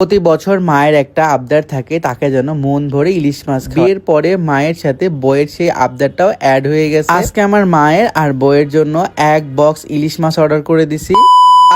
প্রতি বছর মায়ের একটা আবদার থাকে, তাকে যেন মন ভরে ইলিশ মাছ। বিয়ের পরে মায়ের সাথে বইয়ের সেই আবদারটাও অ্যাড হয়ে গেছে আজকে আমার মায়ের আর বইয়ের জন্য এক বক্স ইলিশ মাছ অর্ডার করে দিছি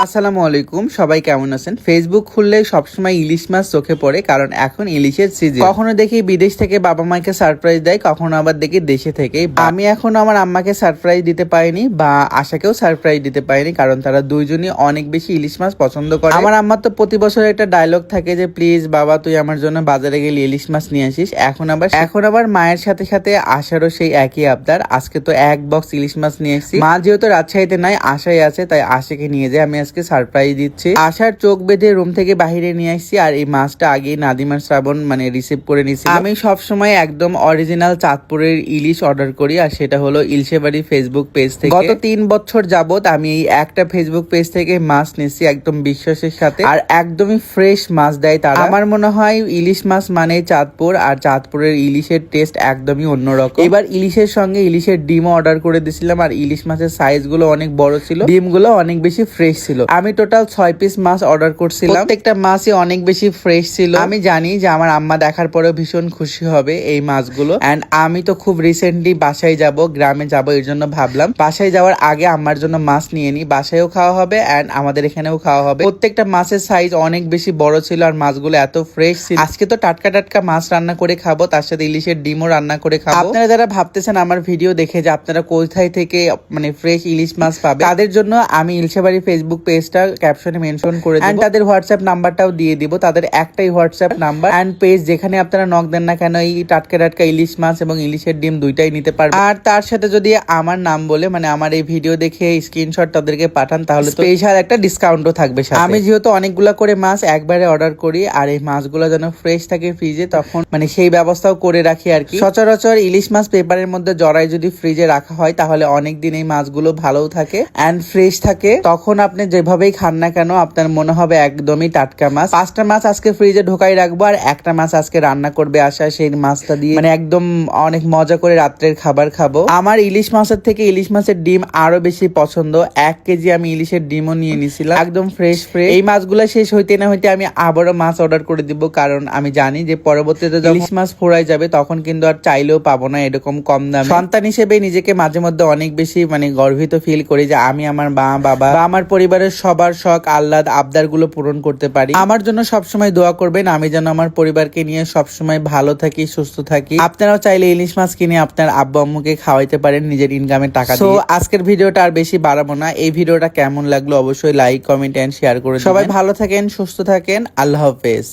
আসসালামু আলাইকুম, সবাই কেমন আছেন? ফেসবুক খুললে সবসময় ইলিশ মাছ চোখে পড়ে, কারণ এখন ইলিশের সিজন কখনো দেখি বিদেশ থেকে বাবা মাকে সারপ্রাইজ দেয়, কখনো আবার দেখি দেশে থেকে আমি এখনও আমার আম্মাকে সারপ্রাইজ দিতে পারিনি বা আশাকেও সারপ্রাইজ দিতে পারিনি, কারণ তারা দুইজনই অনেক বেশি ইলিশ মাছ পছন্দ করে। আমার আম্মার তো প্রতি বছর একটা ডায়লগ থাকে যে প্লিজ বাবা, তুই আমার জন্য বাজারে গেলে ইলিশ মাছ নিয়ে আসিস। এখন আবার এখন আবার মায়ের সাথে সাথে আশারও সেই একই আবদার। আজকে তো এক বক্স ইলিশ মাছ নিয়ে এসেছি মা যেহেতু রাজশাহীতে নাই, আশাই আছে, তাই আশাকে নিয়ে যায় আমি আজকে সারপ্রাইজ দিচ্ছি। আশার চোখ বেঁধে রুম থেকে বাহিরে নিয়ে আসছি আর এই মাছটা আগে নাদিমার শ্রাবণ মানে রিসিভ করে নিছি আমি সব সময় একদম অরিজিনাল চাঁদপুরের ইলিশ অর্ডার করি আর সেটা হলো ইলশেবাড়ি ফেসবুক পেজ থেকে। গত তিন বছর যাবত আমি এই একটা ফেসবুক পেজ থেকে মাছ নিচ্ছি একদম বিশ্বাসের সাথে আর একদমই ফ্রেশ মাছ দেয় তারা। আমার মনে হয় ইলিশ মাছ মানে চাঁদপুর আর চাঁদপুরের ইলিশের টেস্ট একদমই অন্যরকম। এবার ইলিশের সঙ্গে ইলিশের ডিমও অর্ডার করে দিয়েছিলাম আর ইলিশ মাছের সাইজগুলো অনেক বড় ছিল। ডিমগুলো অনেক বেশি ফ্রেশ ছিল। আমি টোটাল ছয় পিস মাছ অর্ডার করছিলাম। প্রত্যেকটা মাছই অনেক বেশি ফ্রেশ ছিল। আমি জানি যে আমার আম্মা দেখার পরেও ভীষণ খুশি হবে এই মাছগুলো। এন্ড আমি তো খুব রিসেন্টলি বাসায় যাব গ্রামে যাব এর জন্য ভাবলাম। বাসায় যাওয়ার আগে আম্মার জন্য মাছ নিয়ে নি। বাসায়ও খাওয়া হবে এন্ড আমাদের এখানেও খাওয়া হবে। প্রত্যেকটা মাছের সাইজ অনেক বেশি বড় ছিল আর মাছগুলো এত ফ্রেশ ছিল। আজকে তো টাটকা টাটকা মাছ রান্না করে খাব তার সাথে ইলিশের ডিমও রান্না করে খাব। আপনারা যারা ভাবতেছেন আমার ভিডিও দেখে যে আপনারা কোথায় থেকে মানে ফ্রেশ ইলিশ মাছ পাবে তাদের জন্য আমি ইলশাবাড়ি ফেসবুক পেজটা ক্যাপশনে মেনশন করে দেব। তাদের হোয়াটসঅ্যাপ নাম্বারটাও দিয়ে দিব। তাদের একটাই হোয়াটসঅ্যাপ নাম্বার অ্যান্ড পেজ যেখানে আপনারা নক দেন না কেন এই টাটকা টাটকা ইলিশ মাছ এবং ইলিশের ডিম দুইটাই নিতে পারবেন। আর তার সাথে যদি আমার নাম বলে মানে আমার এই ভিডিও দেখে স্ক্রিনশট তাদেরকে পাঠান তাহলে তো স্পেশাল একটা ডিসকাউন্টও থাকবে সাথে। আমি যেহেতু অনেকগুলো করে মাছ একবারে অর্ডার করি আর এই মাছগুলো যেন ফ্রেশ থাকে ফ্রিজে তখন মানে সেই ব্যবস্থাও করে রাখি আর কি। সচরাচর ইলিশ মাছ পেপারের মধ্যে জড়াই যদি ফ্রিজে রাখা হয় তাহলে অনেক দিন এই মাছগুলো ভালোও থাকে অ্যান্ড ফ্রেশ থাকে। তখন আপনি যেভাবেই খান না কেন, আপনার মনে হবে একদমই টাটকা মাছ। পাঁচটা মাছ আজকে ফ্রিজে ঢোকাই রাখব, আর একটা মাছ আজকে রান্না করবে আসা সেই মাছটা দিয়ে মানে একদম অনেক মজা করে রাত্রের খাবার খাব। আমার ইলিশ মাছের থেকে ইলিশ মাছের ডিম আরও বেশি পছন্দ। এক কেজি আমি ইলিশের ডিমও নিয়ে নিছিলাম। একদম ফ্রেশ ফ্রেশ এই মাছগুলো শেষ হইতে না হইতে আমি আবারও মাছ অর্ডার করে দিব, কারণ আমি জানি যে পরবর্তীতে ইলিশ মাছ ফোড়াই যাবে, তখন কিন্তু আর চাইলেও পাবো না এরকম কম দামে। সন্তান হিসেবে নিজেকে মাঝে মধ্যে অনেক বেশি মানে গর্বিত ফিল করি যে আমি আমার মা, বাবা বা আমার পরিবারের সবার শখ আহ্লাদ আবদারগুলো পূরণ করতে পারি। আমার জন্য সবসময় দোয়া করবেন আমি যেন আমার পরিবারকে নিয়ে সবসময় ভালো থাকি সুস্থ থাকি। আপনারাও চাইলে ইলিশ মাছ কিনে আপনার আব্বা আম্মুকে খাওয়াইতে পারেন নিজের ইনকামের টাকা তো আজকের ভিডিওটা আর বেশি বাড়াবো না। এই ভিডিওটা কেমন লাগল অবশ্যই লাইক কমেন্ট এন্ড শেয়ার করে সবাই ভালো থাকেন সুস্থ থাকেন। আল্লাহ হাফেজ।